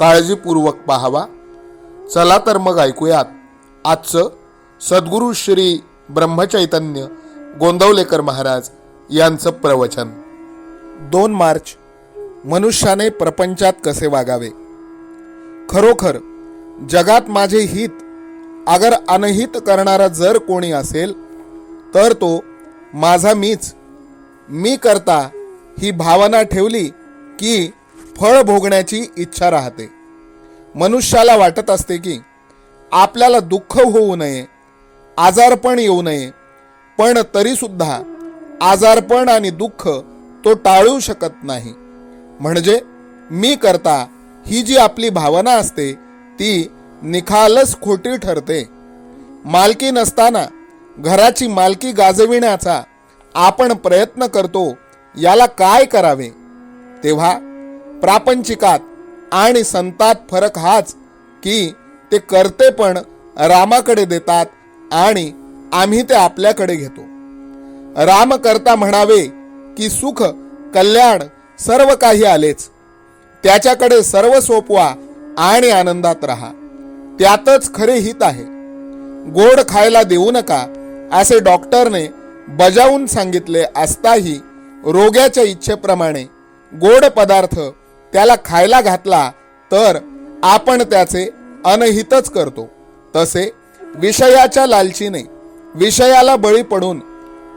काळजीपूर्वक पाहावा. चला तर मग ऐकूयात. आजचं सद्गुरू श्री ब्रह्मचैतन्य गोंदवलेकर महाराज यांचं प्रवचन. दोन मार्च. मनुष्याने प्रपंचात कसे वागावे? खरोखर जगात माझे हित अगर अनहित करणारा जर कोणी असेल तर तो माझा मीच. मी करता ही भावना ठेवली की फळ भोगण्याची इच्छा राहते. मनुष्याला वाटत असते की आपल्याला दुःख होऊ नये आजारपण येऊ नये पण तरीसुद्धा आजारपण आणि दुःख तो टाळू शकत नाही. म्हणजे मी करता ही जी आपली भावना असते ती निखालस खोटी ठरते. मालकी नसताना घराची मालकी गाजविण्याचा आपण प्रयत्न करतो याला काय करावे? तेव्हा प्रापंचिकात आणि संतात फरक हाच की ते करते पण रामाकडे देतात आणि आम्ही ते आपल्याकडे घेतो. राम करता म्हणावे की सुख कल्याण सर्व काही आलेच. त्याच्याकडे सर्व सोपवा आणि आनंदात राहा. त्यातच खरे हित आहे. गोड खायला देऊ नका असे डॉक्टरने बजावून सांगितले असताही रोग्याच्या इच्छेप्रमाणे गोड पदार्थ त्याला खायला घातला तर आपण त्याचे अनहितच करतो. तसे विषयाच्या लालचीने विषयाला बळी पडून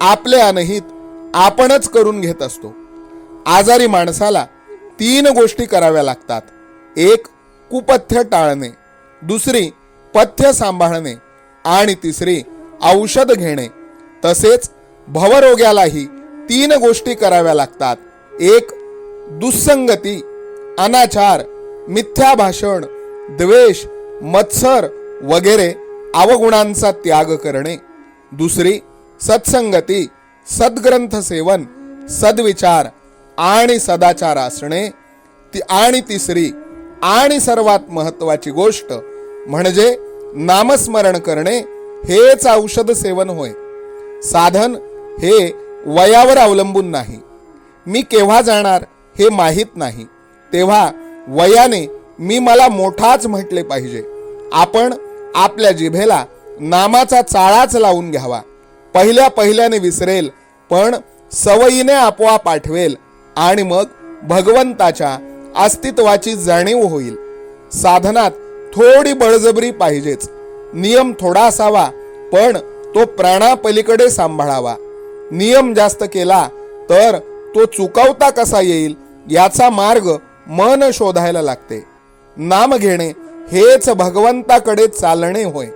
आपले अनहित आपणच करून घेत असतो. आजारी माणसाला तीन गोष्टी कराव्या लागतात. एक कुपथ्य टाळणे. दुसरी पथ्य सांभाळणे. आणि तिसरी औषध घेणे. तसेच भवरोग्यालाही तीन गोष्टी कराव्या लागतात. एक दुस्संगती अनाचार मिथ्या भाषण द्वेष मत्सर वगैरे अवगुणांचा त्याग करणे. दुसरी सत्संगती सद्ग्रंथ सेवन सद्विचार आणि सदाचार असणे ती आणि तिसरी आणि सर्वात महत्वाची गोष्ट म्हणजे नामस्मरण करणे हेच औषध सेवन होय. साधन हे वयावर अवलंबून नाही. मी केव्हा जाणार हे माहीत नाही. तेव्हा वयाने मी मला मोठाच म्हटले पाहिजे. आपण आपल्या जिभेला नामाचा चाळाच लावून घ्यावा. पहिल्या पहिल्याने विसरेल पण सवयीने आपोआप आठवेल आणि मग भगवंताच्या अस्तित्वाची जाणीव होईल. साधनात थोडी बळजबरी पाहिजेच. नियम थोडा असावा पण तो प्राणापलीकडे सांभाळावा. नियम जास्त केला तर तो चुकवता कसा येईल याचा मार्ग मन शोधायला लागते. नाम घेणे हेच भगवंताकडे चालणे होय.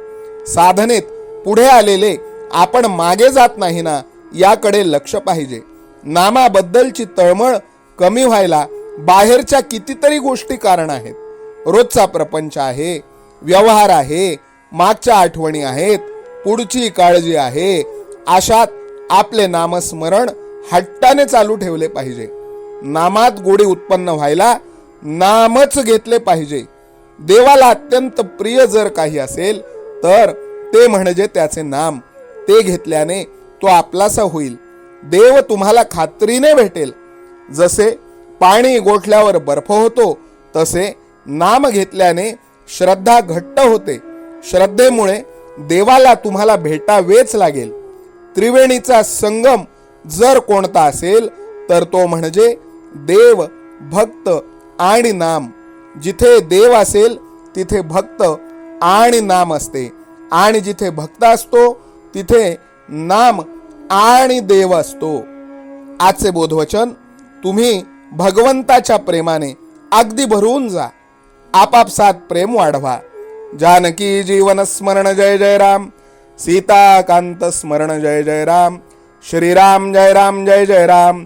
साधनेत पुढे आलेले आपण मागे जात नाही ना याकडे लक्ष पाहिजे. नामाबद्दलची तळमळ कमी व्हायला बाहेरच्या कितीतरी गोष्टी कारण आहेत. रोजचा प्रपंच आहे व्यवहार आहे मागच्या आठवणी आहेत पुढची काळजी आहे अशात आपले नामस्मरण हट्टाने चालू ठेवले पाहिजे. नामात गोडी उत्पन्न व्हायला नामच घेतले पाहिजे. देवाला अत्यंत प्रिय जर काही असेल तर ते म्हणजे त्याचे नाम. ते घेतल्याने तो आपलासा होईल. देव तुम्हाला खात्रीने भेटेल. जसे पाणी गोठल्यावर बर्फ होतो तसे नाम घेतल्याने श्रद्धा घट्ट होते. श्रद्धेमुळे देवाला तुम्हाला भेटावेच लागेल. त्रिवेणीचा संगम जर कोणता असेल तर तो म्हणजे देव भक्त आणि नाम. जिथे देव असेल तिथे भक्त आणि नाम असते. आणि जिथे भक्त असतो तिथे नाम आणि देव असतो. आजचे बोधवचन तुम्ही भगवंताच्या प्रेमाने अगदी भरून जा. आपापसात प्रेम वाढवा. जानकी जीवन स्मरण जय जय राम. सीताकांत स्मरण जय जय राम. श्रीराम जय राम जय जय राम.